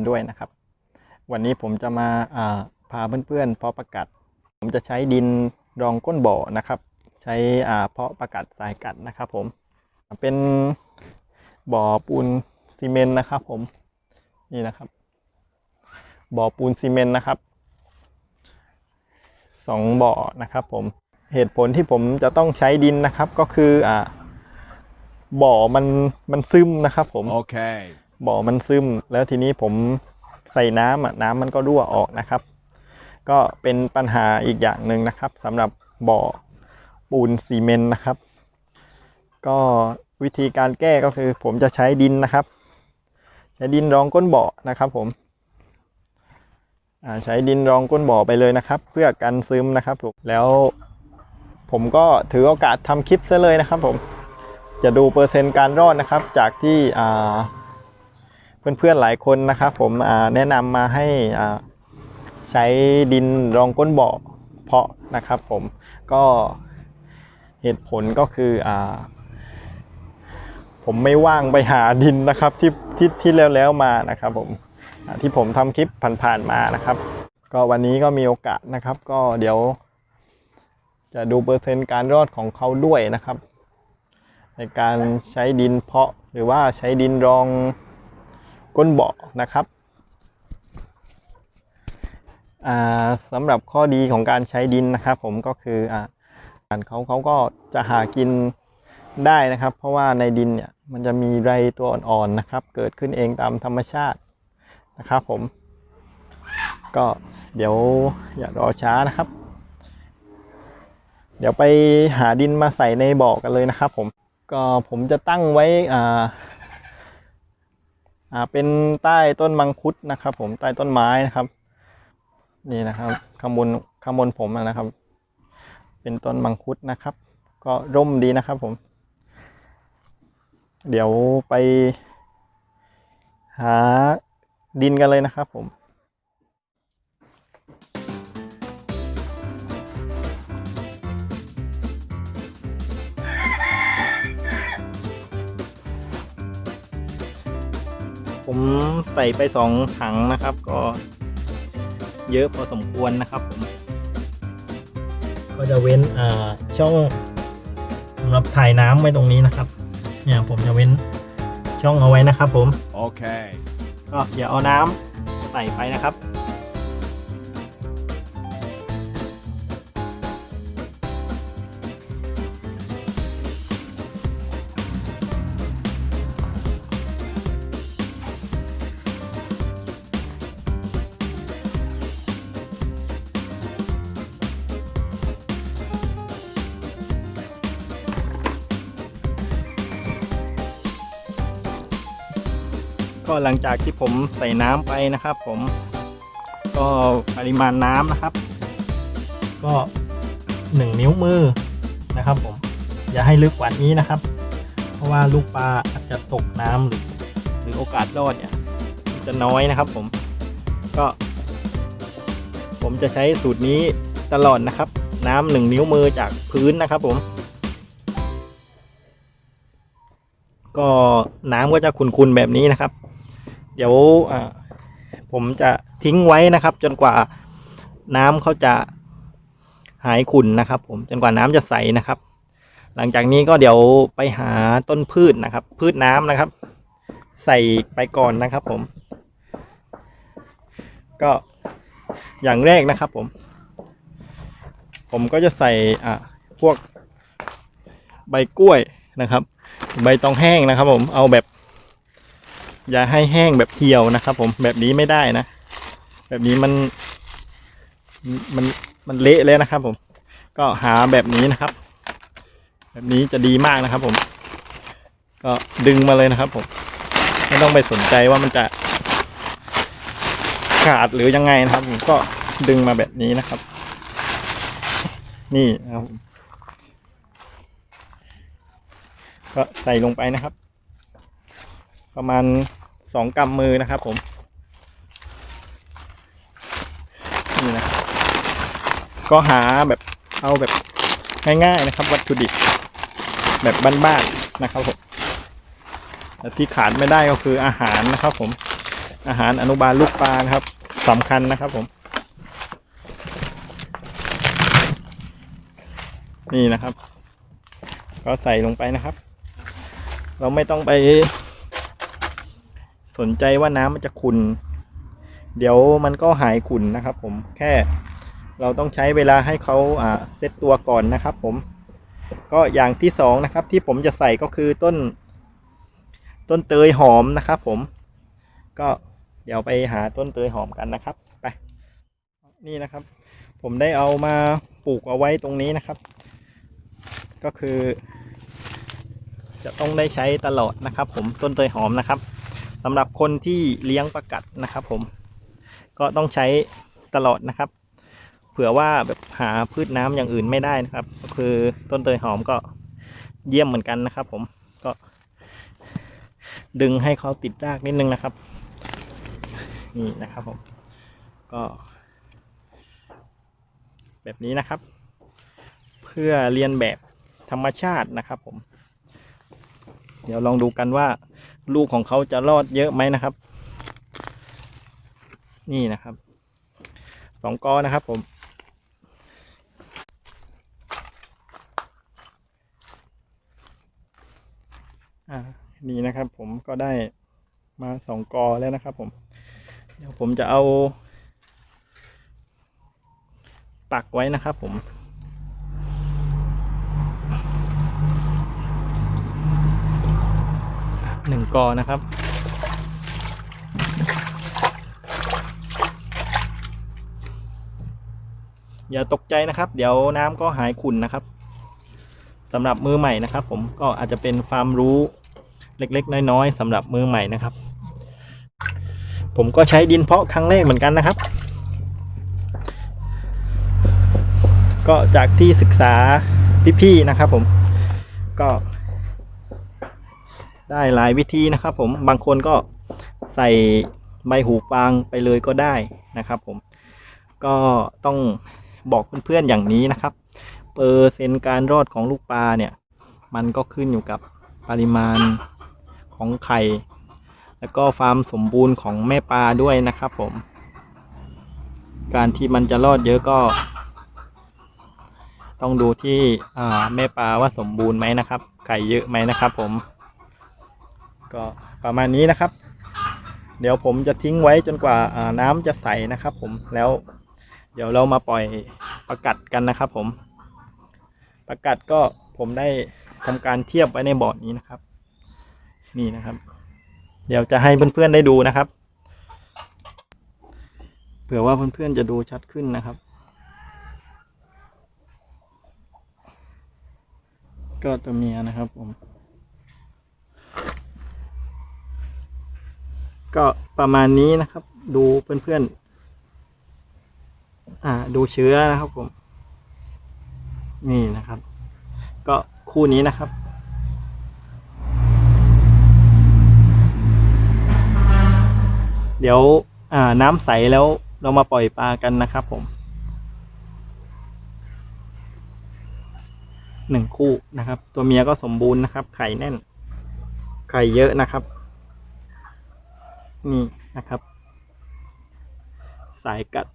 วัสดีทุกคนด้วยนะครับ วันนี้ผมจะมาาพาเพื่อนๆเพาะประกัด ผมจะใช้ดินรองก้นบ่อนะครับ ใช้เพาะประกัดสายกัดนะครับ ผมเป็นบ่อปูนซีเมนต์นะครับ ผมนี่นะครับ บ่อปูนซีเมนต์นะครับสองบ่อนะครับ ผมเหตุผลที่ผมจะต้องใช้ดินนะครับก็คืออ่าบ่อมันมันซึมนะครับ ผม Okay. บ่อมันซึม แล้วทีนี้ผมใส่น้ำอะน้ำมันก็รั่วออกนะครับ ก็เป็นปัญหาอีกอย่างหนึ่งนะครับสำหรับบ่อปูนซีเมนต์นะครับ ก็วิธีการแก้ก็คือ ผมจะใช้ดินนะครับ ใช้ดินรองก้นบ่อนะครับ ผมใช้ดินรองก้นบ่อไปเลยนะครับ เพื่อกันซึมนะครับผมแล้วผมก็ถือโอกาสทำคลิปซะเลยนะครับ ผมจะดูเปอร์เซ็นต์การรอดนะครับ จากที่อ่า เพื่อนๆหลายคนนะครับผมแนะนำมาให้ใช้ดินรองก้นบ่อเพาะนะครับผมก็เหตุผลก็คืออผมไม่ว่างไปหาดินนะครับที่ที่ที่แล้วแล้วๆมานะครับผมที่ผมทำคลิปผ่านๆมานะครับ ก็วันนี้ก็มีโอกาสนะครับ ก็เดี๋ยว จะดูเปอร์เซ็นต์การรอดของเขาด้วยนะครับ ในการใช้ดินเพาะหรือว่าใช้ดินรอง ก้นเบาะนะครับสำหรับข้อดีของการใช้ดินนะครับ ผมก็คืออ่าเขาเขาก็จะหากินได้นะครับ เพราะว่าในดินเนี่ยมันจะมีไรตัวอ่อนๆนะครับ เกิดขึ้นเองตามธรรมชาตินะครับผม ก็เดี๋ยวอย่ารอช้านะครับ เดี๋ยวไปหาดินมาใส่ในบ่อกันเลยนะครับ ผมก็ผมจะตั้งไว้อ่า อ่าเป็นใต้ต้นมังคุดนะครับ ผมใต้ต้นไม้นะครับ นี่นะครับข้างบนข้างบนผมนะครับ เป็นต้นมังคุดนะครับ ก็ร่มดีนะครับผม เดี๋ยวไป หาดินกันเลยนะครับผม ผมใส่ไปสองถังนะครับ ก็เยอะพอสมควรนะครับผม ก็จะเว้นอ่าช่องสำหรับถ่ายน้ำไว้ตรงนี้นะครับ เนี่ยผมจะเว้นช่องเอาไว้นะครับ ผม Okay. ก็เดี๋ยวเอาน้ำใส่ไปนะครับ ก็หลังจากที่ผมใส่น้ำไปนะครับ ผม ก็ปริมาณน้ำนะครับ ก็หนึ่งนิ้วมือนะครับ ผม อย่าให้ลึกกว่านี้นะครับ เพราะว่าลูกปลาอาจจะตกน้ำหรือหรือโอกาสรอดเนี่ยจะน้อยนะครับ ผม ก็ ผมจะใช้สูตรนี้ตลอดนะครับ น้ำหนึ่งนิ้วมือจากพื้นนะครับ ผมก็น้ำก็จะขุนๆแบบนี้นะครับ เดี๋ยวผมจะทิ้งไว้นะครับ จนกว่าน้ำเขาจะหายขุ่นนะครับ ผมจนกว่าน้ำจะใสนะครับ หลังจากนี้ก็เดี๋ยวไปหาต้นพืชนะครับ พืชน้ำนะครับ ใส่ไปก่อนนะครับ ผม ก็อย่างแรกนะครับ ผม ผมก็จะใส่อ่าพวกใบกล้วยนะครับ ใบตองแห้งนะครับ ผมเอาแบบ อย่าให้แห้งแบบเหี่ยวนะครับ ผมแบบนี้ไม่ได้นะ แบบนี้มันมันมันเละเลยนะครับ ผม ก็หาแบบนี้นะครับ แบบนี้จะดีมากนะครับ ผม ก็ดึงมาเลยนะครับ ผม ไม่ต้องไปสนใจว่ามันจะขาดหรือยังไงนะครับ ผมก็ดึงมาแบบนี้นะครับ นี่นะครับก็ใส่ลงไปนะครับ ประมาณ สองกำมือนะครับผมนี่นะก็หาแบบเอาแบบง่ายๆนะครับ วัตถุดิบแบบบ้านๆนะครับผมแต่ที่ขาดไม่ได้ก็คืออาหารนะครับ ผม อาหารอนุบาลลูกปลานะครับสำคัญนะครับผม นี่นะครับ ก็ใส่ลงไปนะครับ เราไม่ต้องไป สนใจว่าน้ำมันจะขุ่นเดี๋ยวมันก็หายขุ่นนะครับ ผมแค่เราต้องใช้เวลาให้เขาอ่าเซตตัวก่อนนะครับ ผม ก็อย่างที่สองนะครับ ที่ผมจะใส่ก็คือต้น ต้นเตยหอมนะครับ ผม ก็เดี๋ยวไปหาต้นเตยหอมกันนะครับไปนี่นะครับ ผมได้เอามาปลูกเอาไว้ตรงนี้นะครับ ก็คือ จะต้องได้ใช้ตลอดนะครับ ผมต้นเตยหอมนะครับ สำหรับคนที่เลี้ยงประกัดนะครับ ผมก็ต้องใช้ตลอดนะครับ เผื่อว่าแบบหาพืชน้ำอย่างอื่นไม่ได้นะครับ ก็คือต้นเตยหอมก็เยี่ยมเหมือนกันนะครับ ผมก็ดึงให้เขาติดรากนิดนึงนะครับ นี่นะครับผมก็ แบบนี้นะครับ เพื่อเรียนแบบธรรมชาตินะครับ ผม เดี๋ยวลองดูกันว่า ลูกของเขาจะรอดเยอะไหมนะครับ นี่นะครับสองกอนะครับผม อ่า นี่นะครับผมก็ได้มาสองกอแล้วนะครับผม เดี๋ยวผมจะเอา ปักไว้นะครับผม หนึ่ง กอนะครับ อย่าตกใจนะครับ เดี๋ยวน้ำก็หายขุ่นนะครับสำหรับมือใหม่นะครับ ผมก็อาจจะเป็นความรู้เล็กๆ น้อยๆสำหรับมือใหม่นะครับ ผมก็ใช้ดินเพาะครั้งแรกเหมือนกันนะครับ ก็จากที่ศึกษาพี่ๆนะครับ ผมก็ ได้หลายวิธีนะครับ ผมบางคนก็ใส่ใบหูฟางไปเลยก็ได้นะครับ ผมก็ต้องบอกเพื่อนๆอย่างนี้นะครับ เปอร์เซ็นต์การรอดของลูกปลาเนี่ย มันก็ขึ้นอยู่กับปริมาณของไข่ แล้วก็ความสมบูรณ์ของแม่ปลาด้วยนะครับผม การที่มันจะรอดเยอะก็ ต้องดูที่แม่ปลาว่าสมบูรณ์ไหมนะครับ ไข่เยอะไหมนะครับผม ก็ประมาณนี้นะครับ เดี๋ยวผมจะทิ้งไว้จนกว่าน้ำจะใสนะครับ ผมแล้ว เดี๋ยวเรามาปล่อยประกัดกันนะครับ ผม ประกัดก็ผมได้ทำการเทียบไว้ในบอร์ดนี้นะครับ นี่นะครับ เดี๋ยวจะให้เพื่อนๆได้ดูนะครับเผื่อว่าเพื่อนๆจะดูชัดขึ้นนะครับ ก็ตัวเมียนะครับผม ก็ประมาณนี้นะครับ ดูเพื่อนๆอ่า ดูเชื้อนะครับผม นี่นะครับ ก็คู่นี้นะครับเดี๋ยวอ่าน้ำใสแล้วเรามาปล่อยปลากันนะครับผมหนึ่งคู่นะครับ ตัวเมียก็สมบูรณ์นะครับ ไข่แน่น ไข่เยอะนะครับ นี่นะครับ สายกัด